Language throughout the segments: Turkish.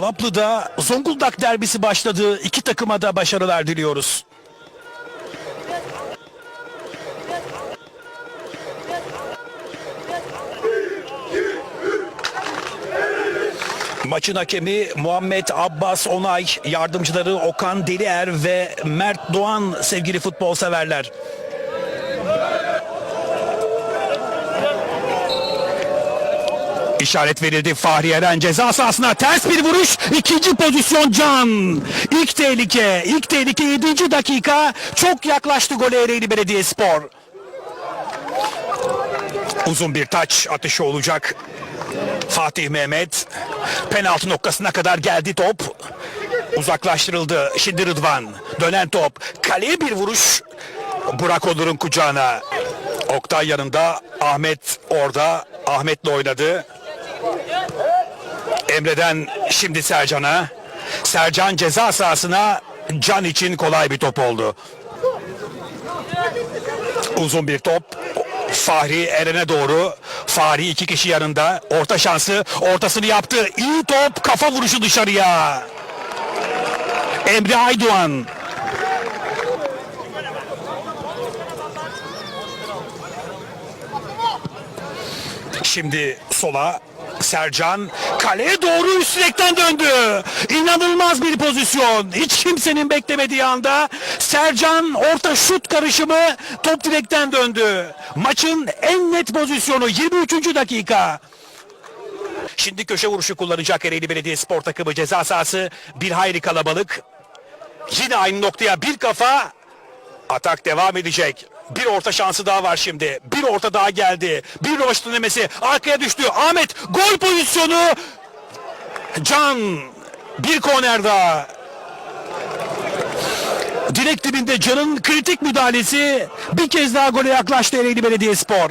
Alaplı'da Zonguldak derbisi başladı. İki takıma da başarılar diliyoruz. Maçın hakemi Muhammed Abbas Onay, yardımcıları Okan Delier ve Mert Doğan sevgili futbol severler. İşaret verildi Fahri Eren. Ceza sahasına ters bir vuruş. İkinci pozisyon Can. İlk tehlike ilk tehlike 7. dakika. Çok yaklaştı gole Ereğli Belediyespor. Uzun bir taç atışı olacak. Fatih Mehmet penaltı noktasına kadar geldi top. Uzaklaştırıldı. Şimdi Rıdvan. Dönen top. Kaleye bir vuruş. Burak Onur'un kucağına. Oktay yanında. Ahmet orada. Ahmet'le oynadı Emre'den şimdi Sercan'a. Sercan ceza sahasına Can için kolay bir top oldu. Uzun bir top. Fahri Eren'e doğru. Fahri iki kişi yanında. Orta şansı. Ortasını yaptı. İyi top. Kafa vuruşu dışarıya. Emre Aydoğan. Şimdi sola Sercan kaleye doğru üst döndü. İnanılmaz bir pozisyon. Hiç kimsenin beklemediği anda Sercan orta şut karışımı top direkten döndü. Maçın en net pozisyonu 23. dakika. Şimdi köşe vuruşu kullanacak Ereğli Belediye Spor takımı ceza sahası bir hayli kalabalık. Yine aynı noktaya bir kafa Atak devam edecek. Bir orta şansı daha var şimdi. Bir orta daha geldi. Bir rövaş denemesi. Arkaya düştü. Ahmet gol pozisyonu. Can bir korner daha. Direkt dibinde Can'ın kritik müdahalesi bir kez daha gole yaklaştı Ereğli Belediyespor.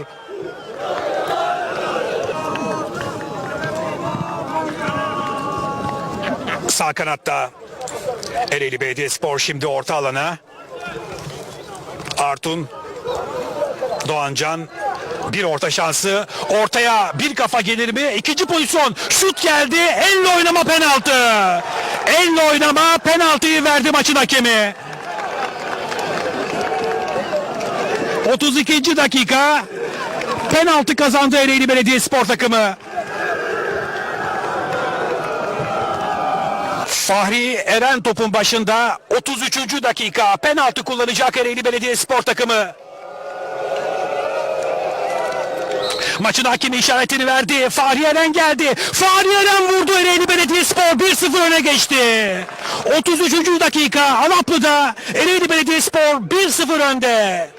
Sağ kanatta Ereğli Belediyespor şimdi orta alana. Artun Doğancan. Bir orta şansı. Ortaya bir kafa gelir mi? İkinci pozisyon. Şut geldi. Elle oynama penaltı. Elle oynama penaltıyı verdi maçın hakemi. 32. dakika. Penaltı kazandı Ereğli Belediyespor takımı. Fahri Eren topun başında 33. dakika. Penaltı kullanacak Ereğli Belediyespor takımı. Maçın hakemi işaretini verdi. Fahri geldi. Fahri vurdu Ereğli Belediyespor 1-0 öne geçti. 33. dakika Alaplı'da Ereğli Belediyespor 1-0 önde.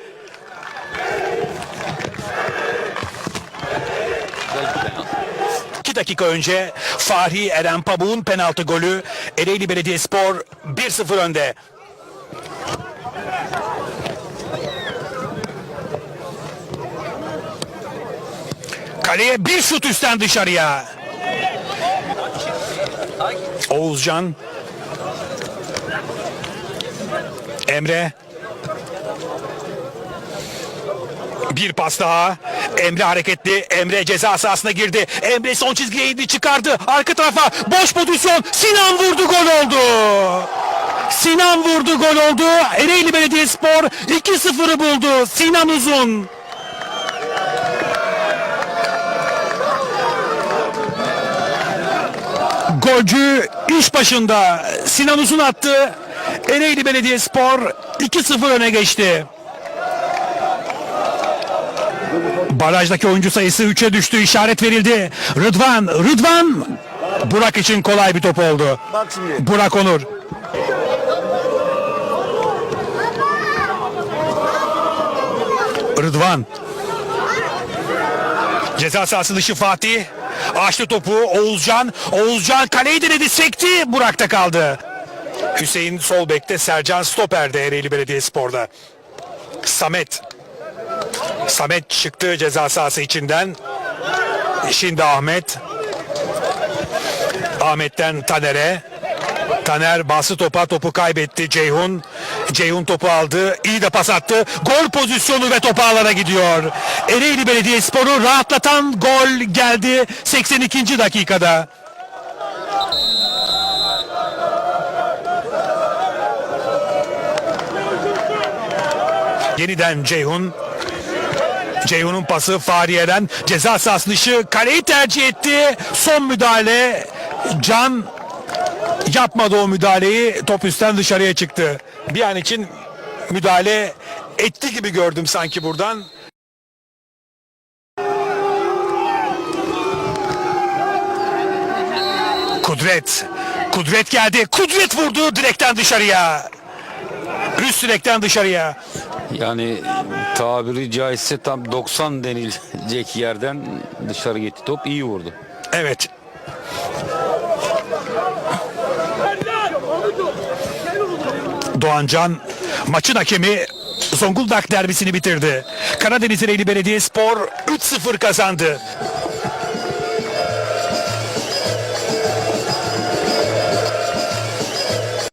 İki dakika önce Fahri Eren Pabuk'un penaltı golü Ereğli Belediyespor 1-0 önde. Kaleye bir şut üstten dışarıya. Oğuzcan. Emre. Bir pas daha. Emre hareketli. Emre ceza sahasına girdi. Emre son çizgiye indi çıkardı. Arka tarafa boş pozisyon. Sinan vurdu gol oldu. Sinan vurdu gol oldu. Ereğli Belediyespor 2-0'ı buldu. Sinan Uzun. Golcü iş başında Sinan Uzun attı. Ereğli Belediyespor 2-0 öne geçti. Barajdaki oyuncu sayısı 3'e düştü. İşaret verildi. Rıdvan, Rıdvan Burak için kolay bir top oldu. Burak Onur. Rıdvan. Ceza sahası dışı Fatih. Açtı topu Oğuzcan. Oğuzcan kaleyi denedi sekti. Burak'ta kaldı. Hüseyin sol bekte Sercan Stoper'de Ereğli Belediyespor'da. Samet. Samet çıktı ceza sahası içinden. Şimdi Ahmet. Ahmet'ten Taner'e. Taner bastı topa topu kaybetti Ceyhun. Ceyhun topu aldı. iyi de pas attı. Gol pozisyonu ve topu alana gidiyor. Ereğli Belediyespor'u rahatlatan gol geldi 82. dakikada. Yeniden Ceyhun Ceyhun'un pası Fahriye'den ceza sahası dışı kaleyi tercih etti. Son müdahale Can yapmadı o müdahaleyi. Top üstten dışarıya çıktı. Bir an için müdahale etti gibi gördüm sanki buradan. Kudret. Kudret geldi. Kudret vurdu direkten dışarıya. Üst direkten dışarıya. Yani tabiri caizse tam 90 denilecek yerden dışarı gitti top iyi vurdu. Evet. Doğancan maçın hakemi Zonguldak derbisini bitirdi. Karadeniz Ereğli Belediyespor 3-0 kazandı.